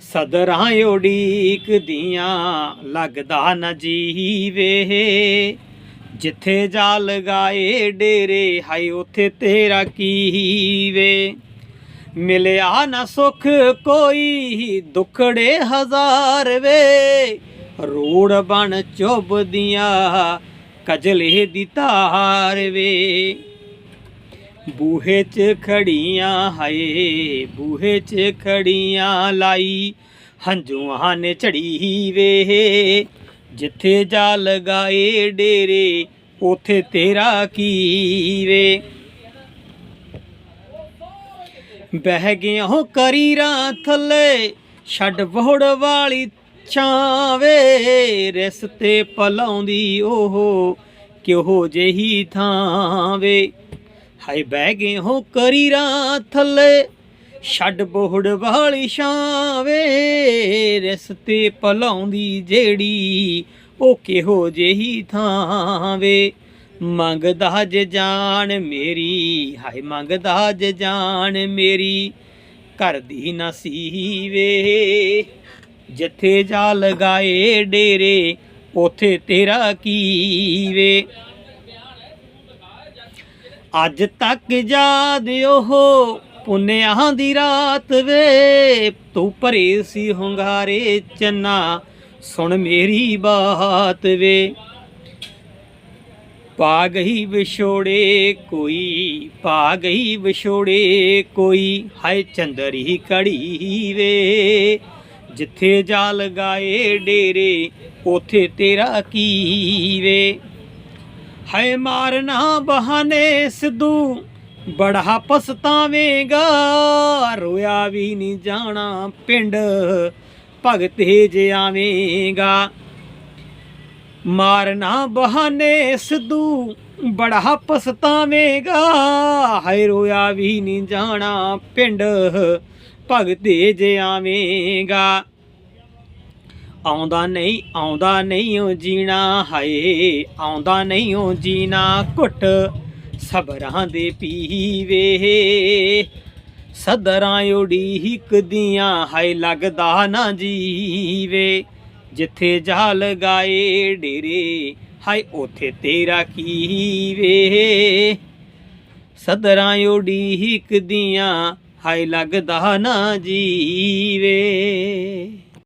ਸਦਰਾਂ ਉਡੀਕ ਲੱਗਦਾ ਨਾ ਜੀਵੇ। ਜਿੱਥੇ ਜਾ ਲਗਾਏ ਡੇਰੇ ਹਾਈ ਉਥੇ ਤੇਰਾ ਕੀ ਵੇ ਮਿਲਿਆ ਨਾ ਸੁਖ ਕੋਈ ਦੁਖੜੇ ਹਜ਼ਾਰ ਵੇ। ਰੋੜ ਬਣ ਚੁੱਭਦੀਆਂ ਕਜਲੇ ਦੀ ਤਾਰ ਵੇ। ਬੂਹੇ 'ਚ ਖੜੀਆਂ ਹਾਏ, ਬੂਹੇ 'ਚ ਖੜੀਆਂ ਲਾਈ, ਹੰਝੂਆਂ ਨੇ ਚੜੀ ਵੇ। ਜਿੱਥੇ ਜਾ ਲਗਾਏ ਡੇਰੇ, ਉਥੇ ਤੇਰਾ ਕੀ ਵੇ। ਬਹਿ ਗਿਆ ਹੋ ਕਰੀਰਾਂ ਥੱਲੇ, ਛੱਡ ਵੋੜ ਵਾਲੀ ਛਾਵੇ ਰਸਤੇ ਪਲਾਉਂਦੀ ਉਹ ਕਿਹੋ ਜਿਹੀ ਥਾਂ ਵੇ। ਹਾਏ ਬਹਿ ਗਏ ਹੋ ਕਰੀ ਰਾਂ ਥੱਲੇ, ਛੱਡ ਬੋਹੜ ਵਾਲੀ ਛਾਵੇ, ਰਸਤੇ ਪਲਾਉਂਦੀ ਜਿਹੜੀ ਉਹ ਕਿਹੋ ਜਿਹੀ ਥਾਂ ਵੇ ਮੰਗਦਾ ਜ ਜਾਨ ਮੇਰੀ, ਹਾਏ ਮੰਗਦਾ ਜ ਜਾਨ ਮੇਰੀ, ਘਰ ਦੀ ਨਸੀਵੇ ਜਿੱਥੇ ਜਾ ਲਗਾਏ ਡੇਰੇ, ਉਥੇ ਤੇਰਾ ਕੀ ਵੇ ਅੱਜ ਤੱਕ ਯਾਦ ਉਹ ਪੁੰਨਿਆਂ ਦੀ ਰਾਤ ਵੇ। ਤੂੰ ਭਰੇ ਸੀ ਹੁੰਗਾਰੇ ਚੰਨਾ, ਸੁਣ ਮੇਰੀ ਬਾਤ ਵੇ। ਪਾ ਗਈ ਵਿਛੋੜੇ ਕੋਈ ਪਾ ਗਈ ਵਿਛੋੜੇ ਕੋਈ, ਹਾਏ ਚੰਦਰੀ ਕੜੀ ਵੇ। ਜਿੱਥੇ ਜਾ ਲਗਾਏ ਡੇਰੇ, ਉਥੇ ਤੇਰਾ ਕੀ ਵੇ। ਹਾਏ ਮਾਰਨਾ ਬਹਾਨੇ ਸਿੱਧੂ, ਬੜਾ ਪਛਤਾਵੇਂਗਾ। ਰੋਇਆ ਵੀ ਨਹੀਂ ਜਾਣਾ ਪਿੰਡ, ਭਗਤੇ ਜ ਆਵੇਂਗਾ। ਮਾਰਨਾ ਬਹਾਨੇ ਸਿੱਧੂ, ਬੜਾ ਪਛਤਾਵੇਂਗਾ। ਹਾਏ ਰੋਇਆ ਵੀ ਨਹੀਂ ਜਾਣਾ ਪਿੰਡ, ਭਗਤੇ ਜ ਆਵੇਂਗਾ। ਆਉਂਦਾ ਨਹੀਂ ਆਉਂਦਾ ਨਹੀਂ ਓ ਜੀਣਾ, ਹਾਏ, ਆਉਂਦਾ ਨਹੀਂ ਓ ਜੀਣਾ, ਘੁੱਟ ਸਬਰਾਂ ਦੇ ਪੀਵੇ। ਸਦਰਾਂ ਉਡੀਕ ਦੀਆਂ, ਹਾਏ, ਲੱਗਦਾ ਨਾ ਜੀਵੇ। ਜਿੱਥੇ ਜਾ ਲਗਾਏ ਡੇਰੇ, ਹਾਏ, ਉਥੇ ਤੇਰਾ ਕੀ ਵੇ ਸਦਰਾਂ ਉਡੀਕ ਦੀਆਂ, ਹਾਏ, ਲੱਗਦਾ ਨਾ ਜੀਵੇ।